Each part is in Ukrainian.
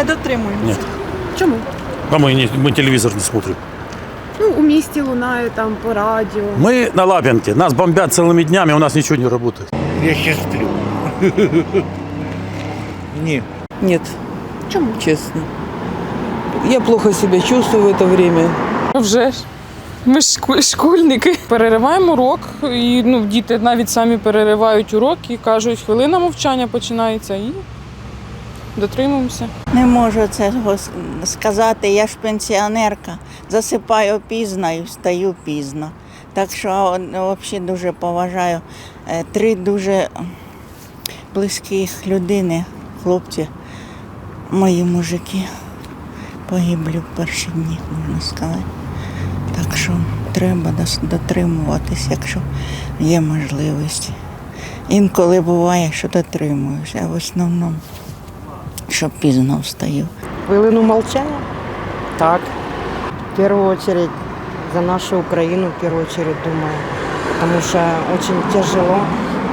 Не дотримуємося. Нет. Чому? А мы, не, мы телевизор не смотрим. Ну, у місті лунає там по радіо. Мы на Лабинке. Нас бомбят целыми днями, у нас ничего не работает. Я ще сплю. Ні. Нет, Чому? честно. Я плохо себя чувствую в это время. Вже ж. Ми ж шку- школьники. Перериваємо урок, і ну, діти навіть самі переривають урок і кажуть, хвилина мовчання починається і дотримуємося. Не можу цього сказати. Я ж пенсіонерка. Засипаю пізно і встаю пізно. Так що взагалі дуже поважаю. Е, Три дуже близьких людини, хлопці, мої мужики, погиблі в перші дні, можна сказати. Так що треба дотримуватись, якщо є можливість. Інколи буває, що дотримуюся, а в основному що пізно встаю. Хвилину молчания? Так. В первую очередь за нашу Украину, в первую очередь думаю. Потому что очень тяжело,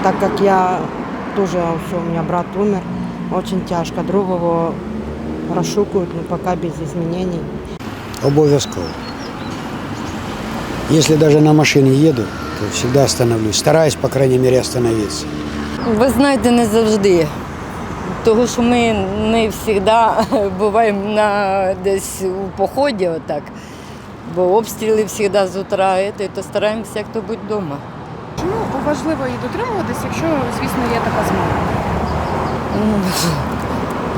так как я тоже, у меня брат умер, очень тяжко. Другого расшукают, но пока без изменений. Обов'язково. Если даже на машине еду, то всегда остановлюсь. Стараюсь, по крайней мере, остановиться. Ви знаєте, не завжди. Тому що ми не завжди буваємо на, десь у поході, отак. бо обстріли завжди з утра, то стараємося як то бути вдома. Чому важливо її дотримуватись, якщо, звісно, є така змога? Ну,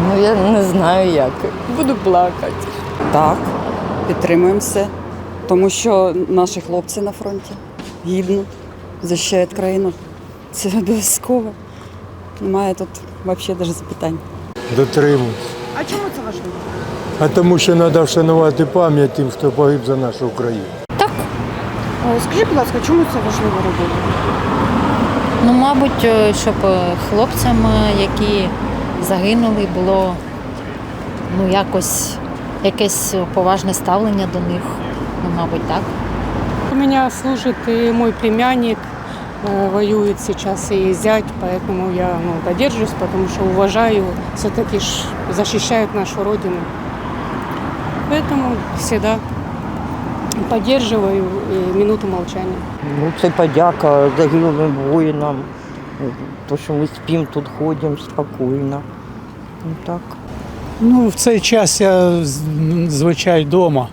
ну я не знаю як. Буду плакати. Так, підтримуємося, тому що наші хлопці на фронті гибнуть, захищають країну. Це обов'язково. Немає тут взагалі навіть запитань. Дотримуюсь. А чому це важливо? А тому що треба вшанувати пам'ять тим, хто погиб за нашу Україну. О, Скажіть, будь ласка, чому це важливо робити? Ну, мабуть, е, щоб е, хлопцям, е, які загинули, було ну, якось якесь поважне ставлення до них. Ну, мабуть, так. У мене служить і мой племянник, воюет сейчас и зять, поэтому я ну, поддерживаюсь, потому что уважаю все-таки ж защищают нашу родину. Поэтому всегда поддерживаю и минуту молчания. Ну, це подяка загиблим воїнам. То, що ми спимо, тут ходимо спокійно. Ну, так. Ну, в цей час я з- звичай вдома,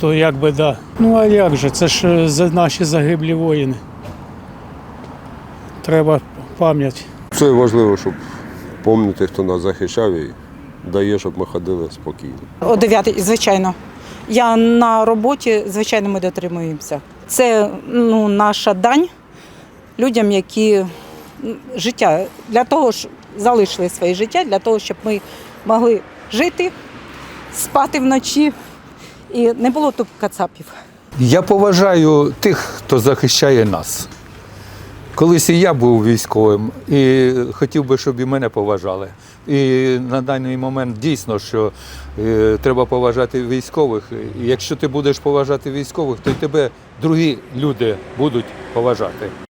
то як би да. Ну а як же? Це ж е, за наші загиблі воїни. Треба пам'ять. Це важливо, щоб пам'ятати, хто нас захищав і дає, щоб ми ходили спокійно. О 9, звичайно. Я на роботі, звичайно, ми дотримуємося. Це ну, наша дань людям, які життя для того ж залишили своє життя, для того, щоб ми могли жити, спати вночі і не було тут кацапів. Я поважаю тих, хто захищає нас. Колись і я був військовим і хотів би, щоб і мене поважали. І на даний момент дійсно, що е, треба поважати військових. І якщо ти будеш поважати військових, то й тебе другі люди будуть поважати.